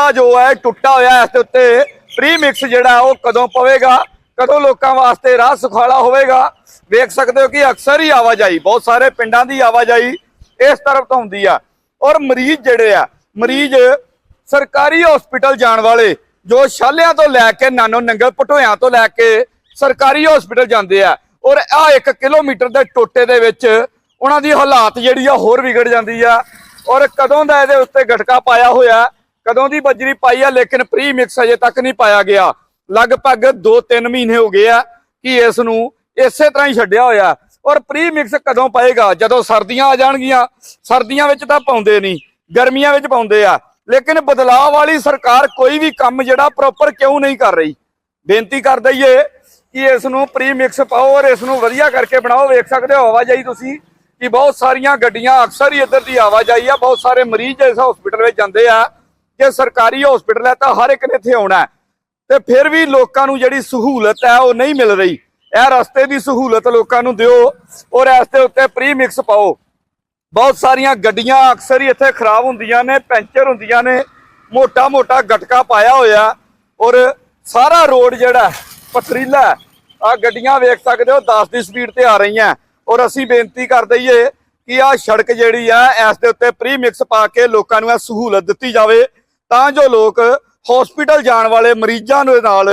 ਰਸਤਾ ਜੋ ਹੈ ਟੁੱਟਾ ਹੋਇਆ ਇਸ ਦੇ ਉੱਤੇ। ਪ੍ਰੀ ਮਿਕਸ ਜਿਹੜਾ ਉਹ ਕਦੋਂ ਪਵੇਗਾ? ਕਦੋਂ ਲੋਕਾਂ ਵਾਸਤੇ ਰਾਹ ਸੁਖਾਲਾ ਹੋਵੇਗਾ? ਵੇਖ ਸਕਦੇ ਹੋ ਕਿ ਅਕਸਰ ਹੀ ਆਵਾਜਾਈ, ਬਹੁਤ ਸਾਰੇ ਪਿੰਡਾਂ ਦੀ ਆਵਾਜਾਈ ਇਸ ਤਰਫ ਤੋਂ ਹੁੰਦੀ ਆ। ਔਰ ਮਰੀਜ਼ ਜਿਹੜੇ ਆ, ਮਰੀਜ਼ ਸਰਕਾਰੀ ਹਸਪੀਟਲ ਜਾਣ ਵਾਲੇ, ਜੋ ਸ਼ਾਲਿਆਂ ਤੋਂ ਲੈ ਕੇ ਨਾਨੋ ਨੰਗਲ ਪਟੋਇਆਂ ਤੋਂ ਲੈ ਕੇ ਸਰਕਾਰੀ ਹਸਪੀਟਲ ਜਾਂਦੇ ਆ, ਔਰ ਆ 1 ਕਿਲੋਮੀਟਰ ਦੇ ਟੋਟੇ ਦੇ ਵਿੱਚ ਉਹਨਾਂ ਦੀ ਹਾਲਾਤ ਜਿਹੜੀ ਆ ਹੋਰ ਵਿਗੜ ਜਾਂਦੀ ਆ। ਔਰ ਕਦੋਂ ਦਾ ਇਹਦੇ ਉੱਤੇ ਗਟਕਾ ਪਾਇਆ ਹੋਇਆ ਕਦੋਂ ਦੀ ਬਜਰੀ ਪਾਈ ਆ, ਲੇਕਿਨ ਪ੍ਰੀ ਮਿਕਸ ਅਜੇ ਤੱਕ ਨਹੀਂ ਪਾਇਆ ਗਿਆ। ਲਗਭਗ 2-3 ਮਹੀਨੇ ਹੋ ਗਏ ਆ ਕਿ ਇਸ ਨੂੰ ਇਸੇ ਤਰ੍ਹਾਂ ਹੀ ਛੱਡਿਆ ਹੋਇਆ। ਔਰ ਪ੍ਰੀ ਮਿਕਸ ਕਦੋਂ ਪਾਏਗਾ? ਜਦੋਂ ਸਰਦੀਆਂ ਆ ਜਾਣਗੀਆਂ। ਸਰਦੀਆਂ ਵਿੱਚ ਤਾਂ ਪਾਉਂਦੇ ਨਹੀਂ, ਗਰਮੀਆਂ ਵਿੱਚ ਪਾਉਂਦੇ ਆ। ਲੇਕਿਨ ਬਦਲਾਅ ਵਾਲੀ ਸਰਕਾਰ ਕੋਈ ਵੀ ਕੰਮ ਜਿਹੜਾ ਪ੍ਰੋਪਰ ਕਿਉਂ ਨਹੀਂ ਕਰ ਰਹੀ? ਬੇਨਤੀ ਕਰ ਦਈਏ ਕਿ ਇਸ ਨੂੰ ਪ੍ਰੀ ਮਿਕਸ ਪਾਓ ਔਰ ਇਸ ਨੂੰ ਵਧੀਆ ਕਰਕੇ ਬਣਾਓ। ਵੇਖ ਸਕਦੇ ਹੋ ਆਵਾਜਾਈ ਤੁਸੀਂ ਕਿ ਬਹੁਤ ਸਾਰੀਆਂ ਗੱਡੀਆਂ ਅਕਸਰ ਹੀ ਇੱਧਰ ਦੀ ਆਵਾਜਾਈ ਆ। ਬਹੁਤ ਸਾਰੇ ਮਰੀਜ਼ ਇਸ ਹਸਪੀਟਲ ਵਿੱਚ ਜਾਂਦੇ ਆ। ਜੇ ਸਰਕਾਰੀ ਹਸਪੀਟਲ ਹੈ ਤਾਂ ਹਰ ਇੱਕ ਨੇ ਇੱਥੇ ਆਉਣਾ ਹੈ। ਤੇ ਫਿਰ ਵੀ ਲੋਕਾਂ ਨੂੰ ਜਿਹੜੀ ਸਹੂਲਤ ਹੈ ਉਹ ਨਹੀਂ ਮਿਲ ਰਹੀ। ਇਹ ਰਸਤੇ ਦੀ ਸਹੂਲਤ ਲੋਕਾਂ ਨੂੰ ਦਿਓ ਔਰ ਇਸ ਦੇ ਉੱਤੇ ਪ੍ਰੀ ਮਿਕਸ ਪਾਓ। ਬਹੁਤ ਸਾਰੀਆਂ ਗੱਡੀਆਂ ਅਕਸਰ ਹੀ ਇੱਥੇ ਖਰਾਬ ਹੁੰਦੀਆਂ ਨੇ, ਪੈਂਚਰ ਹੁੰਦੀਆਂ ਨੇ ਮੋਟਾ ਮੋਟਾ ਗਟਕਾ ਪਾਇਆ ਹੋਇਆ। ਔਰ ਸਾਰਾ ਰੋਡ ਜਿਹੜਾ ਪਥਰੀਲਾ ਆ ਗੱਡੀਆਂ ਵੇਖ ਸਕਦੇ ਹੋ 10 ਦੀ ਸਪੀਡ ਤੇ ਆ ਰਹੀਆਂ। ਔਰ ਅਸੀਂ ਬੇਨਤੀ ਕਰ ਦਈਏ ਕਿ ਆ ਸੜਕ ਜਿਹੜੀ ਆ ਇਸ ਦੇ ਉੱਤੇ ਪ੍ਰੀ ਮਿਕਸ ਪਾ ਕੇ ਲੋਕਾਂ ਨੂੰ ਇਹ ਸਹੂਲਤ ਦਿੱਤੀ ਜਾਵੇ। ਤਾਂ ਜੋ ਲੋਕ ਹਸਪੀਟਲ ਜਾਣ ਵਾਲੇ ਮਰੀਜ਼ਾਂ ਦੇ ਨਾਲ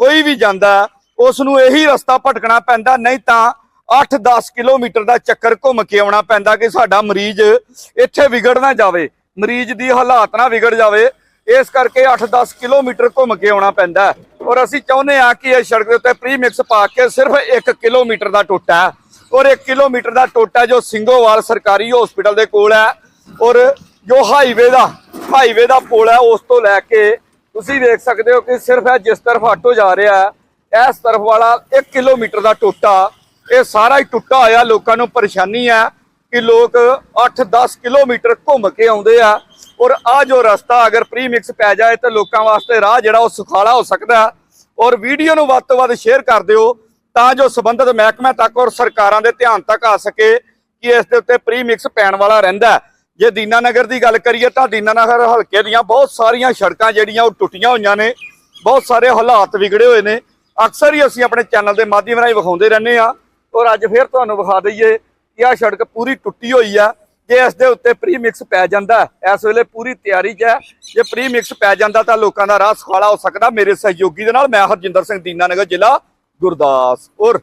ਕੋਈ ਵੀ ਜਾਂਦਾ ਉਸ ਨੂੰ ਇਹੀ ਰਸਤਾ ਭਟਕਣਾ ਪੈਂਦਾ, ਨਹੀਂ ਤਾਂ 8-10 ਕਿਲੋਮੀਟਰ ਦਾ ਚੱਕਰ ਘੁੰਮ ਕੇ ਆਉਣਾ ਪੈਂਦਾ ਕਿ ਸਾਡਾ ਮਰੀਜ਼ ਇੱਥੇ ਵਿਗੜ ਨਾ ਜਾਵੇ, ਮਰੀਜ਼ ਦੀ ਹਾਲਾਤ ਨਾ ਵਿਗੜ ਜਾਵੇ। ਇਸ ਕਰਕੇ 8-10 ਕਿਲੋਮੀਟਰ ਘੁੰਮ ਕੇ ਆਉਣਾ ਪੈਂਦਾ ਔਰ ਅਸੀਂ ਚਾਹੁੰਦੇ ਹਾਂ ਕਿ ਇਹ ਸੜਕ ਦੇ ਉੱਤੇ ਪ੍ਰੀਮਿਕਸ ਪਾ ਕੇ ਸਿਰਫ 1 ਕਿਲੋਮੀਟਰ ਦਾ ਟੋਟਾ ਹੈ। ਔਰ 1 ਕਿਲੋਮੀਟਰ ਦਾ ਟੋਟਾ ਜੋ ਸਿੰਗੋਵਾਲ ਸਰਕਾਰੀ ਹਸਪੀਟਲ ਦੇ ਕੋਲ ਹੈ ਔਰ ਜੋ ਹਾਈਵੇ ਦਾ ਹਾਈਵੇ ਦਾ ਪੁਲ ਹੈ, ਉਸ ਤੋਂ ਲੈ ਕੇ ਤੁਸੀਂ ਦੇਖ ਸਕਦੇ ਹੋ ਕਿ ਸਿਰਫ ਇਹ ਜਿਸ ਤਰਫ ਆਟੋ ਜਾ ਰਿਹਾ ਹੈ, ਇਸ ਤਰਫ ਵਾਲਾ 1 ਕਿਲੋਮੀਟਰ ਦਾ ਟੋਟਾ, ਇਹ ਸਾਰਾ ਹੀ ਟੁੱਟਾ ਹੋਇਆ, ਲੋਕਾਂ ਨੂੰ ਪਰੇਸ਼ਾਨੀ ਹੈ ਕਿ ਲੋਕ 8-10 ਕਿਲੋਮੀਟਰ ਘੁੰਮ ਕੇ ਆਉਂਦੇ ਆ ਔਰ ਆ ਜੋ ਰਸਤਾ ਅਗਰ ਪ੍ਰੀਮਿਕਸ ਪੈ ਜਾਏ ਤਾਂ ਲੋਕਾਂ ਵਾਸਤੇ ਰਾਹ ਜਿਹੜਾ ਉਹ ਸੁਖਾਲਾ ਹੋ ਸਕਦਾ ਔਰ ਵੀਡੀਓ ਨੂੰ ਵੱਧ ਤੋਂ ਵੱਧ ਸ਼ੇਅਰ ਕਰ ਦਿਓ ਤਾਂ ਜੋ ਸੰਬੰਧਿਤ ਮਹਿਕਮੇ ਤੱਕ ਔਰ ਸਰਕਾਰਾਂ ਦੇ ਧਿਆਨ ਤੱਕ ਆ ਸਕੇ ਕਿ ਇਸ ਦੇ ਉੱਤੇ ਪ੍ਰੀਮਿਕਸ ਪੈਣ ਵਾਲਾ ਰਹਿੰਦਾ ਜੇ ਦੀਨਾਨਗਰ ਦੀ ਗੱਲ ਕਰੀਏ ਤਾਂ ਦੀਨਾਨਗਰ ਹਲਕੇ ਦੀਆਂ ਬਹੁਤ ਸਾਰੀਆਂ ਸੜਕਾਂ ਜਿਹੜੀਆਂ ਉਹ ਟੁੱਟੀਆਂ ਹੋਈਆਂ ਨੇ, ਬਹੁਤ ਸਾਰੇ ਹਾਲਾਤ ਵਿਗੜੇ ਹੋਏ ਨੇ। ਅਕਸਰ ਹੀ ਅਸੀਂ ਆਪਣੇ ਚੈਨਲ ਦੇ ਮਾਧਿਅਮ ਰਾਹੀਂ ਵਿਖਾਉਂਦੇ ਰਹਿੰਦੇ ਆ ਔਰ ਅੱਜ ਫਿਰ ਤੁਹਾਨੂੰ ਵਿਖਾ ਦਈਏ ਕਿ ਆਹ ਸੜਕ ਪੂਰੀ ਟੁੱਟੀ ਹੋਈ ਆ, ਜੇ ਇਸ ਦੇ ਉੱਤੇ ਪ੍ਰੀਮਿਕਸ ਪੈ ਜਾਂਦਾ, ਇਸ ਵੇਲੇ ਪੂਰੀ ਤਿਆਰੀ 'ਚ ਹੈ। ਜੇ ਪ੍ਰੀਮਿਕਸ ਪੈ ਜਾਂਦਾ ਤਾਂ ਲੋਕਾਂ ਦਾ ਰਾਹ ਸੁਖਾਲਾ ਹੋ ਸਕਦਾ। ਮੇਰੇ ਸਹਿਯੋਗੀ ਦੇ ਨਾਲ ਮੈਂ ਹਰਜਿੰਦਰ ਸਿੰਘ, ਦੀਨਾਨਗਰ ਜ਼ਿਲ੍ਹਾ ਗੁਰਦਾਸਪੁਰ।